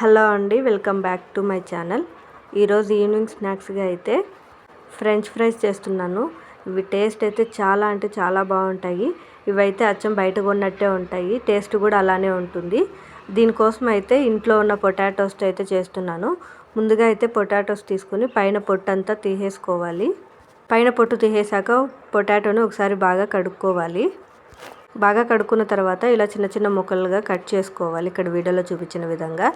Hello అండి welcome back to my channel. ఈరోజు evening స్నాక్స్గా అయితే ఫ్రెంచ్ ఫ్రైస్ చేస్తున్నాను. ఇవి టేస్ట్ అయితే చాలా అంటే చాలా బాగుంటాయి. ఇవైతే అచ్చం బయట కొన్నట్టే ఉంటాయి. టేస్ట్ కూడా అలానే ఉంటుంది. దీనికోసం అయితే ఇంట్లో ఉన్న పొటాటోస్తో అయితే చేస్తున్నాను. ముందుగా అయితే పొటాటోస్ తీసుకుని పైన పొట్టు అంతా తీసేసుకోవాలి. పైన పొట్టు తీసేసాక పొటాటోని ఒకసారి బాగా కడుక్కోవాలి. బాగా కడుక్కున్న తర్వాత ఇలా చిన్న చిన్న ముక్కలుగా కట్ చేసుకోవాలి. ఇక్కడ వీడియోలో చూపించిన విధంగా.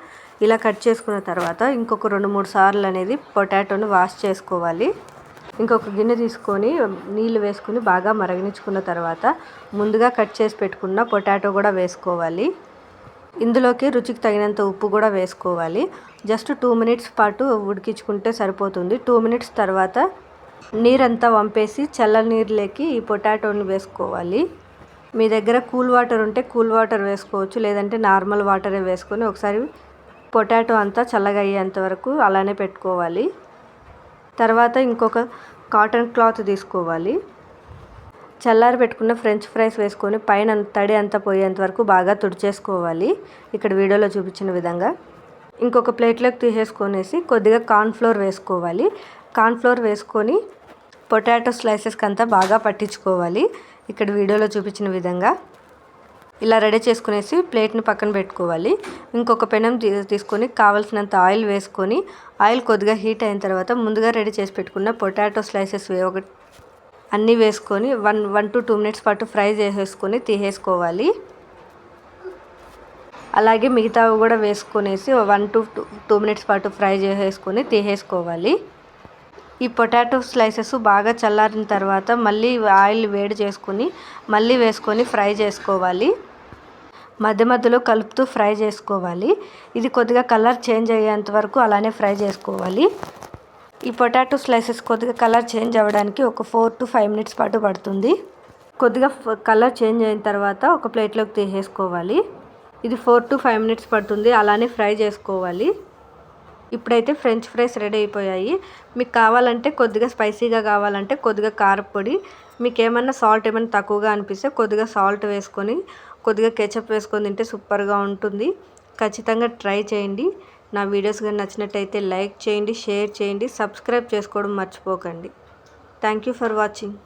ఇలా కట్ చేసుకున్న తర్వాత ఇంకొక రెండు మూడు సార్లు అనేది పొటాటోని వాష్ చేసుకోవాలి. ఇంకొక గిన్నె తీసుకొని నీళ్ళు వేసుకుని బాగా మరగనించుకున్న తర్వాత ముందుగా కట్ చేసి పెట్టుకున్న పొటాటో కూడా వేసుకోవాలి. ఇందులోకి రుచికి తగినంత ఉప్పు కూడా వేసుకోవాలి. జస్ట్ టూ మినిట్స్ పాటు ఉడికించుకుంటే సరిపోతుంది. టూ మినిట్స్ తర్వాత నీరంతా వంపేసి చల్ల నీరులోకి ఈ పొటాటోని వేసుకోవాలి. మీ దగ్గర కూల్ వాటర్ ఉంటే కూల్ వాటర్ వేసుకోవచ్చు లేదంటే నార్మల్ వాటరే వేసుకొని ఒకసారి పొటాటో అంతా చల్లగా అయ్యేంత వరకు అలానే పెట్టుకోవాలి. తర్వాత ఇంకొక కాటన్ క్లాత్ తీసుకోవాలి. చల్లారి పెట్టుకున్న ఫ్రెంచ్ ఫ్రైస్ వేసుకొని పైన తడి అంతా పోయేంత వరకు బాగా తుడిచేసుకోవాలి. ఇక్కడ వీడియోలో చూపించిన విధంగా. ఇంకొక ప్లేట్లోకి తీసేసుకొనేసి కొద్దిగా కార్న్ఫ్లోర్ వేసుకోవాలి. కార్న్ఫ్లోర్ వేసుకొని పొటాటో స్లైసెస్కి అంతా బాగా పట్టించుకోవాలి. ఇక్కడ వీడియోలో చూపించిన విధంగా ఇలా రెడీ చేసుకునేసి ప్లేట్ని పక్కన పెట్టుకోవాలి. ఇంకొక పెనం తీసుకొని కావలసినంత ఆయిల్ వేసుకొని ఆయిల్ కొద్దిగా హీట్ అయిన తర్వాత ముందుగా రెడీ చేసి పెట్టుకున్న పొటాటో స్లైసెస్ ఒక అన్నీ వేసుకొని one one to two minutes పాటు ఫ్రై చేసేసుకొని తీసేసుకోవాలి. అలాగే మిగతావి కూడా వేసుకొనేసి వన్ టు టూ మినిట్స్ పాటు ఫ్రై చేసేసుకొని తీసేసుకోవాలి. ఈ పొటాటో స్లైసెస్ బాగా చల్లారిన తర్వాత మళ్ళీ ఆయిల్ వేడి చేసుకుని మళ్ళీ వేసుకొని ఫ్రై చేసుకోవాలి. మధ్య మధ్యలో కలుపుతూ ఫ్రై చేసుకోవాలి. ఇది కొద్దిగా కలర్ చేంజ్ అయ్యేంత వరకు అలానే ఫ్రై చేసుకోవాలి. ఈ పొటాటో స్లైసెస్ కొద్దిగా కలర్ చేంజ్ అవ్వడానికి ఒక ఫోర్ టు ఫైవ్ మినిట్స్ పాటు పడుతుంది. కొద్దిగా కలర్ చేంజ్ అయిన తర్వాత ఒక ప్లేట్లోకి తీసేసుకోవాలి. ఇది ఫోర్ టు ఫైవ్ మినిట్స్ పడుతుంది. అలానే ఫ్రై చేసుకోవాలి. ఇప్పుడైతే ఫ్రెంచ్ ఫ్రైస్ రెడీ అయిపోయాయి. మీకు కావాలంటే కొద్దిగా స్పైసీగా కావాలంటే కొద్దిగా కారపొడి మీకు ఏమన్నా సాల్ట్ ఏమైనా తక్కువగా అనిపిస్తే కొద్దిగా సాల్ట్ వేసుకొని కొద్దిగా కెచప్ వేసుకొని తింటే సూపర్గా ఉంటుంది. ఖచ్చితంగా ట్రై చేయండి. నా వీడియోస్ కానీ నచ్చినట్టయితే లైక్ చేయండి షేర్ చేయండి సబ్స్క్రైబ్ చేసుకోవడం మర్చిపోకండి. Thank you for watching.